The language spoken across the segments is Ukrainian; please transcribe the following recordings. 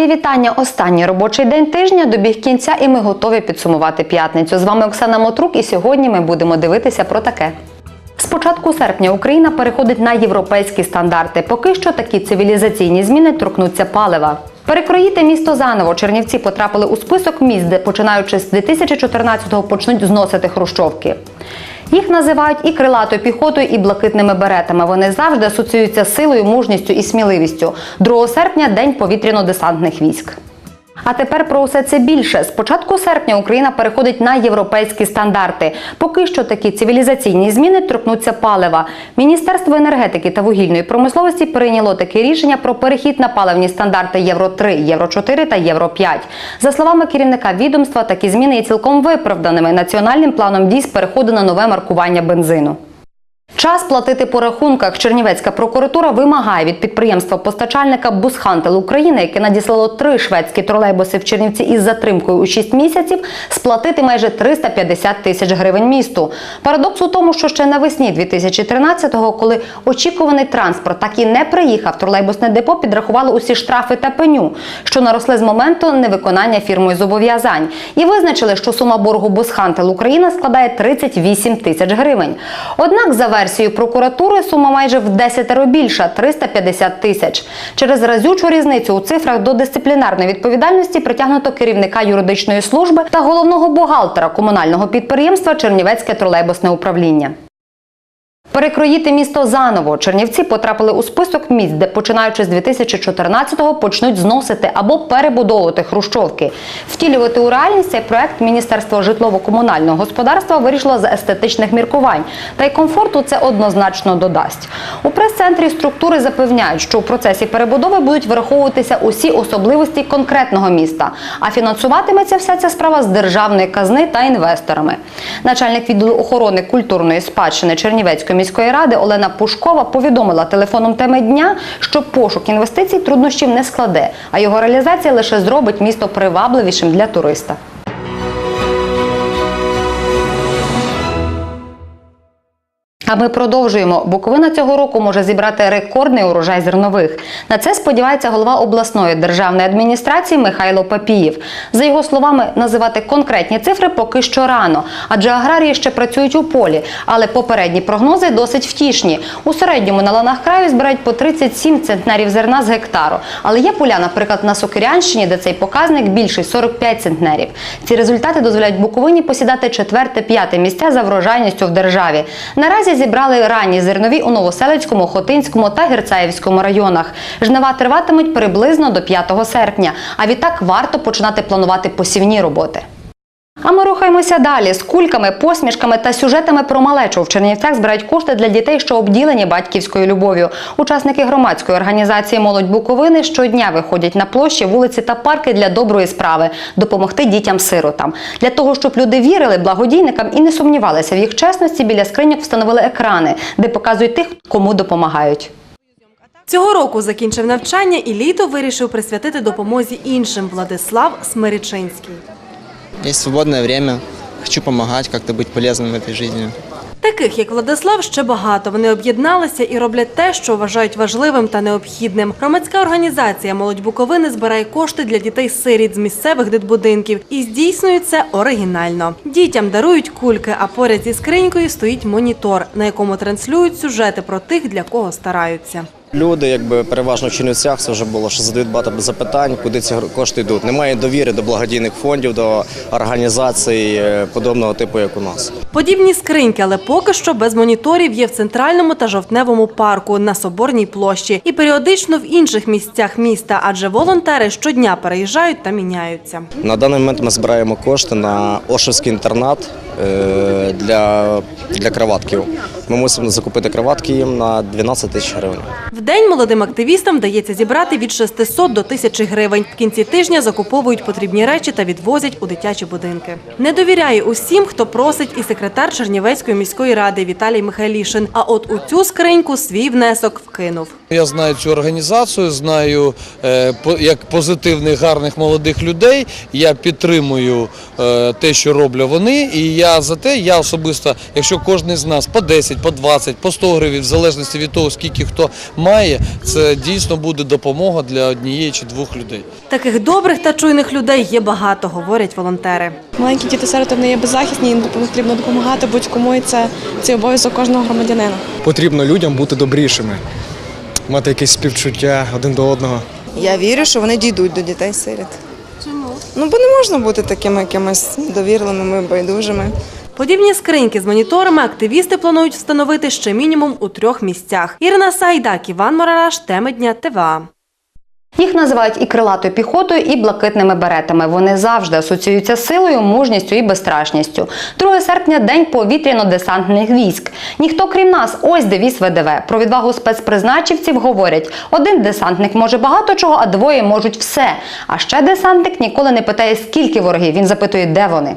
Моє вітання. Останній робочий день тижня добіг кінця, і ми готові підсумувати п'ятницю. З вами Оксана Мотрук, і сьогодні ми будемо дивитися про таке. З початку серпня Україна переходить на європейські стандарти. Поки що такі цивілізаційні зміни торкнуться палива. Перекроїти місто заново. Чернівці потрапили у список міст, де починаючи з 2014-го почнуть зносити хрущовки. Їх називають і крилатою піхотою, і блакитними беретами. Вони завжди асоціюються силою, мужністю і сміливістю. 2 серпня день повітряно-десантних військ. А тепер про усе це більше. З початку серпня Україна переходить на європейські стандарти. Поки що такі цивілізаційні зміни торкнуться палива. Міністерство енергетики та вугільної промисловості прийняло таке рішення про перехід на паливні стандарти Євро 3, Євро 4 та Євро 5. За словами керівника відомства, такі зміни є цілком виправданими. Національним планом дій з переходу на нове маркування бензину. Час платити по рахунках. Чернівецька прокуратура вимагає від підприємства-постачальника Бусхантел України, яке надіслало три шведські тролейбуси в Чернівці із затримкою у 6 місяців, сплатити майже 350 тисяч гривень місту. Парадокс у тому, що ще навесні 2013-го, коли очікуваний транспорт так і не приїхав, тролейбусне депо підрахувало усі штрафи та пеню, що наросли з моменту невиконання фірмою зобов'язань, і визначили, що сума боргу Бусхантел Україна складає 38 тисяч гривень. Однак, за версією прокуратури, сума майже в 10 більша 350 тисяч. Через разючу різницю у цифрах до дисциплінарної відповідальності притягнуто керівника юридичної служби та головного бухгалтера комунального підприємства Чернівецьке тролейбусне управління. Перекроїти місто заново. Чернівці потрапили у список місць, де починаючи з 2014-го почнуть зносити або перебудовувати хрущовки. Втілювати у реальність цей проект Міністерство житлово-комунального господарства вирішило з естетичних міркувань. Та й комфорту це однозначно додасть. У прес-центрі структури запевняють, що у процесі перебудови будуть враховуватися усі особливості конкретного міста. А фінансуватиметься вся ця справа з державної казни та інвесторами. Начальник відділу охорони культурної спадщини Чернівецької міської ради Олена Пушкова повідомила телефоном теми дня, що пошук інвестицій труднощів не складе, а його реалізація лише зробить місто привабливішим для туриста. А ми продовжуємо. Буковина цього року може зібрати рекордний урожай зернових. На це сподівається голова обласної державної адміністрації Михайло Папієв. За його словами, називати конкретні цифри поки що рано, адже аграрії ще працюють у полі. Але попередні прогнози досить втішні. У середньому на ланах краю збирають по 37 центнерів зерна з гектару. Але є поля, наприклад, на Сокирянщині, де цей показник більший 45 центнерів. Ці результати дозволяють Буковині посідати четверте-п'яте місця за врожайністю в державі. Наразі зібрали ранні зернові у Новоселицькому, Хотинському та Герцаївському районах. Жнива триватимуть приблизно до 5 серпня. А відтак варто починати планувати посівні роботи. А ми рухаємося далі з кульками, посмішками та сюжетами про малечу. В Чернівцях збирають кошти для дітей, що обділені батьківською любов'ю. Учасники громадської організації Молодь Буковини щодня виходять на площі, вулиці та парки для доброї справи допомогти дітям-сиротам. Для того, щоб люди вірили благодійникам і не сумнівалися в їх чесності, біля скриньок встановили екрани, де показують тих, кому допомагають. Цього року закінчив навчання і літо вирішив присвятити допомозі іншим Владислав Смиричинський. Есть свободное время, хочу помогать, как-то быть полезным в этой жизни. Таких, як Владислав, ще багато. Вони об'єдналися і роблять те, що вважають важливим та необхідним. Громадська організація Молодь Буковини збирає кошти для дітей-сиріт з місцевих дитбудинків і здійснює це оригінально. Дітям дарують кульки, а поряд зі скринькою стоїть монітор, на якому транслюють сюжети про тих, для кого стараються. Люди, якби переважно в Чернівцях, це вже було, що задають багато запитань, куди ці кошти йдуть. Немає довіри до благодійних фондів, до організацій е, подобного типу, як у нас. Подібні скриньки, але поки що без моніторів є в центральному та жовтневому парку на Соборній площі і періодично в інших місцях міста, адже волонтери щодня переїжджають та міняються. На даний момент ми збираємо кошти на Ошевський інтернат е, для, для кроватків. Ми мусимо закупити кроватки їм на 12 тисяч гривень. В день молодим активістам вдається зібрати від 600 до 1000 гривень. В кінці тижня закуповують потрібні речі та відвозять у дитячі будинки. Не довіряє усім, хто просить, і секретар Чернівецької міської ради Віталій Михайлішин. А от у цю скриньку свій внесок вкинув. Я знаю цю організацію, знаю е, по- як позитивних, гарних молодих людей. Я підтримую е, те, що роблять вони. І я за те, я особисто, якщо кожен з нас по 10, по 20, по 100 гривень, в залежності від того, скільки хто має, це дійсно буде допомога для однієї чи двох людей. Таких добрих та чуйних людей є багато, говорять волонтери. Маленькі діти сироти вони є беззахисні, їм потрібно допомагати будь-кому, і це, це обов'язок кожного громадянина. Потрібно людям бути добрішими, мати якесь співчуття один до одного. Я вірю, що вони дійдуть до дітей сиріт. Чому? Ну, бо не можна бути такими якимись недовірливими, байдужими. Подібні скриньки з моніторами активісти планують встановити ще мінімум у трьох місцях. Ірина Сайдак, Іван Морараш, теми дня ТВА. Їх називають і крилатою піхотою, і блакитними беретами. Вони завжди асоціюються з силою, мужністю і безстрашністю. 2 серпня день повітряно-десантних військ. Ніхто крім нас, ось девіз ВДВ. Про відвагу спецпризначівців говорять: один десантник може багато чого, а двоє можуть все. А ще десантник ніколи не питає, скільки ворогів. Він запитує, де вони.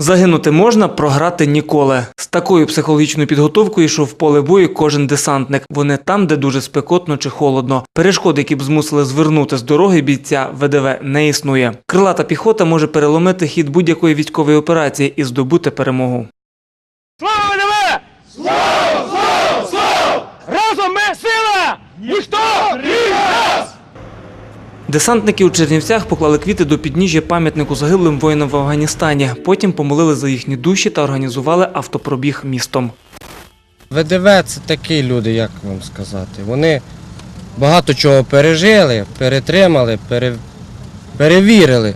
Загинути можна, програти ніколи. З такою психологічною підготовкою йшов в поле бою кожен десантник. Вони там, де дуже спекотно чи холодно. Перешкоди, які б змусили звернути з дороги бійця, ВДВ не існує. Крилата піхота може переломити хід будь-якої військової операції і здобути перемогу. Десантники у Чернівцях поклали квіти до підніжжя пам'ятнику загиблим воїнам в Афганістані. Потім помолили за їхні душі та організували автопробіг містом. ВДВ це такі люди, як вам сказати. Вони багато чого пережили, перетримали, пере... перевірили.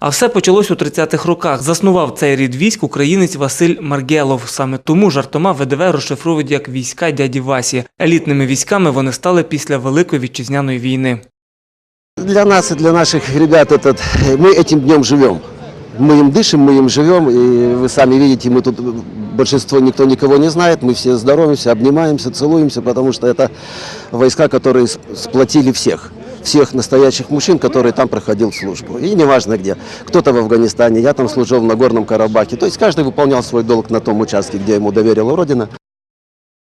А все почалось у 30-х роках. Заснував цей рід військ українець Василь Маргелов. Саме тому жартома ВДВ розшифровують як війська дяді Васі. Елітними військами вони стали після Великої вітчизняної війни. Для нас и для наших ребят этот, мы этим днем живем. Мы им дышим, мы им живем, и вы сами видите, мы тут большинство никто никого не знает, мы все здороваемся, обнимаемся, целуемся, потому что это войска, которые сплотили всех, всех настоящих мужчин, которые там проходил службу. И неважно где, кто-то в Афганистане, я там служил в Нагорном Карабахе, то есть каждый выполнял свой долг на том участке, где ему доверила Родина.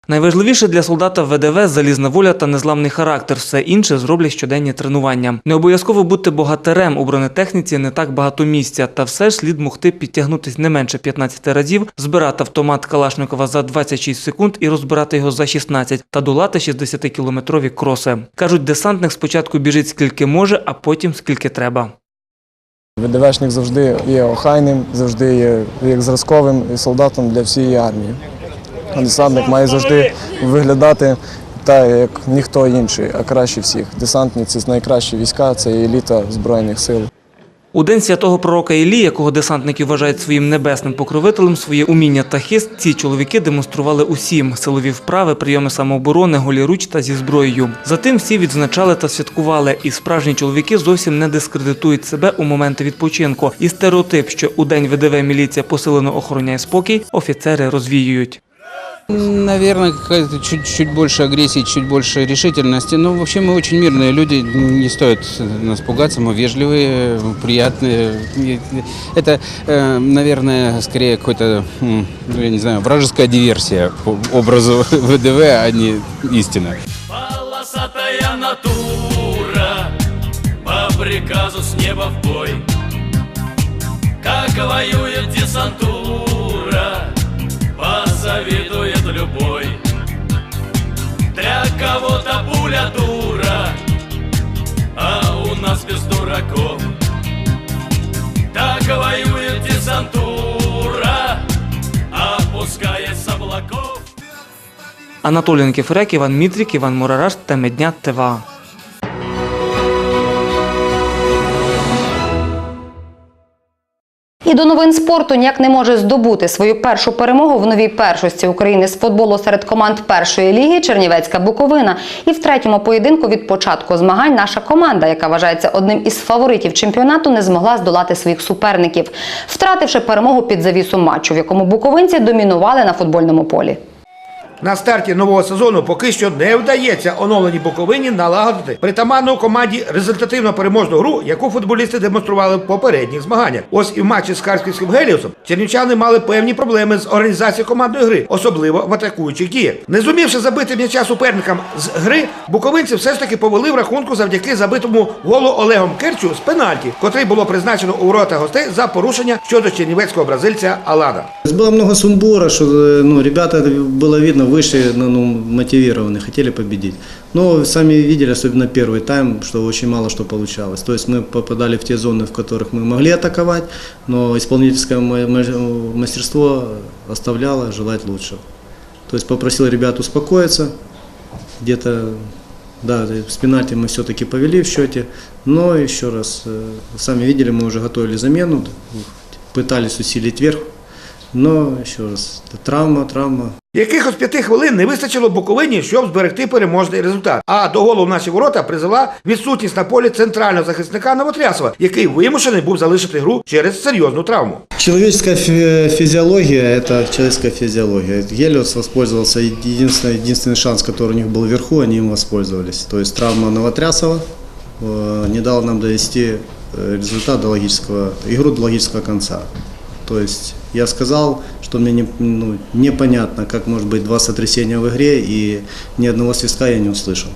Найважливіше для солдата ВДВ – залізна воля та незламний характер. Все інше зроблять щоденні тренування. Не обов'язково бути богатирем у бронетехніці не так багато місця, та все ж слід могти підтягнутись не менше 15 разів, збирати автомат Калашникова за 26 секунд і розбирати його за 16 та долати 60-кілометрові кроси. Кажуть, десантник спочатку біжить скільки може, а потім скільки треба. ВДВшник завжди є охайним, завжди є як зразковим солдатом для всієї армії. Десантник має завжди виглядати так, як ніхто інший, а краще всіх. Десантниці найкращі війська, це еліта Збройних сил. У день святого пророка Іллі, якого десантники вважають своїм небесним покровителем, своє уміння та хист ці чоловіки демонстрували усім силові вправи, прийоми самооборони, голі руч та зі зброєю. Затим всі відзначали та святкували. І справжні чоловіки зовсім не дискредитують себе у моменти відпочинку. І стереотип, що у день ВДВ міліція посилено охороняє спокій, офіцери розвіюють. Наверное, какая-то чуть-чуть больше агрессии, чуть больше решительности. Но вообще мы очень мирные люди, не стоит нас пугаться, мы вежливые, приятные. Это, э, наверное, скорее какой-то, ну, я не знаю, вражеская диверсия по образу ВДВ, а не истина. Полосатая натура По приказу с неба в бой Как воюет десантура Для кого-то пуля дура А у нас без дураков Так воюет десантура Опускаясь с облаков Анатолій Никифоряк, Іван Мітрік, Іван Мурараш, теми дня ТВА. І до новин спорту ніяк не може здобути свою першу перемогу в новій першості України з футболу серед команд першої ліги Чернівецька Буковина. І в третьому поєдинку від початку змагань наша команда, яка вважається одним із фаворитів чемпіонату, не змогла здолати своїх суперників, втративши перемогу під завісу матчу, в якому буковинці домінували на футбольному полі На старті нового сезону поки що не вдається оновленій Буковині налагодити притаманну команді результативно переможну гру, яку футболісти демонстрували в попередніх змаганнях. Ось і в матчі з Харківським Геліусом чернівчани мали певні проблеми з організацією командної гри, особливо в атакуючих діях. Не зумівши забити м'яча суперникам з гри, буковинці все ж таки повели в рахунку завдяки забитому голу Олегом Керчу з пенальті, котрий було призначено у ворота гостей за порушення щодо чернівецького бразильця Алана. Было много сумбура, что ну, ребята, это было видно, Вышли ну, ну, мотивированы, хотели победить. Но сами видели, особенно первый тайм, что очень мало что получалось. То есть мы попадали в те зоны, в которых мы могли атаковать, но исполнительское ма- ма- мастерство оставляло желать лучшего. То есть попросил ребят успокоиться, где-то, да, с пенальти мы все-таки повели в счете, но еще раз, э, сами видели, мы уже готовили замену, пытались усилить верх, но еще раз, это травма, травма. Якихось п'яти хвилин не вистачило Буковині, щоб зберегти переможний результат. А до голу в наші ворота призвела відсутність на полі центрального захисника Новотрясова, який вимушений був залишити гру через серйозну травму. Человеческая фи- физиология – это человеческая физиология. Гелиос воспользовался, единственный, единственный шанс, который у них был вверху, они им воспользовались. То есть травма Новотрясова э, не дала нам довести э, результат до логического, игру до логического конца. То есть я сказал, что мне не, ну, непонятно, как может быть два сотрясения в игре, и ни одного свистка я не услышал.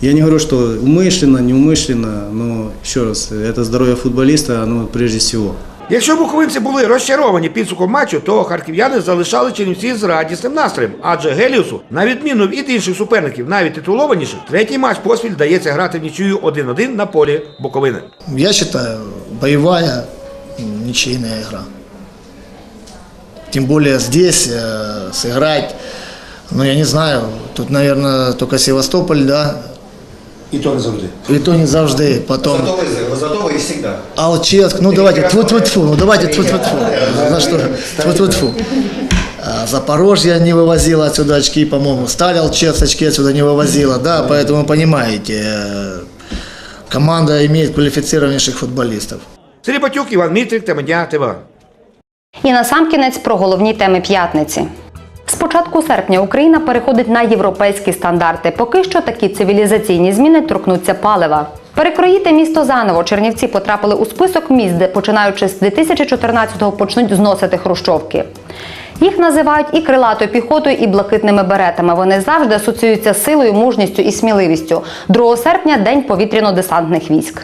Я не говорю, что умышленно, неумышленно, но еще раз, это здоровье футболиста, оно прежде всего. Якщо буковинці були розчаровані підсумком матчу, то харків'яни залишали Чернівці з радісним настроєм, адже Геліусу, на відміну від інших суперників, навіть титулованіших, третій матч поспіль вдається грати в нічию 1-1 на полі Буковини. Я считаю, боевая м, ничейная игра. Тем более здесь э, сыграть, ну я не знаю, тут, наверное, только Севастополь, да, І то не завжди. и то не завжди, потом Готовий всегда. Алчевск, ну давайте, тьфу тьфу тьфу ну давайте тьфу тьфу тьфу за что, тьфу тьфу тьфу Запорожье не вывозила отсюда очки, по-моему, Сталь Алчевск очки отсюда не вывозила, да, поэтому понимаете, э, команда имеет квалифицированнейших футболистов. Сергій Батюк, Іван Мітрик, Темедня, ТВ. І насамкінець про головні теми п'ятниці. З початку серпня Україна переходить на європейські стандарти. Поки що такі цивілізаційні зміни торкнуться палива. Перекроїти місто заново Чернівці потрапили у список міст, де починаючи з 2014-го почнуть зносити хрущовки. Їх називають і крилатою піхотою, і блакитними беретами. Вони завжди асоціюються з силою, мужністю і сміливістю. 2 серпня день повітряно-десантних військ.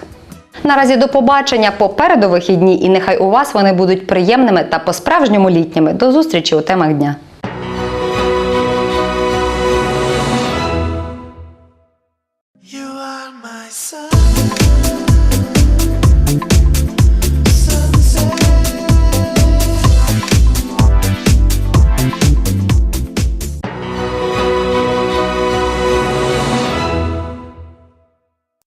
Наразі до побачення попереду вихідні, і нехай у вас вони будуть приємними та по-справжньому літніми. До зустрічі у темах дня.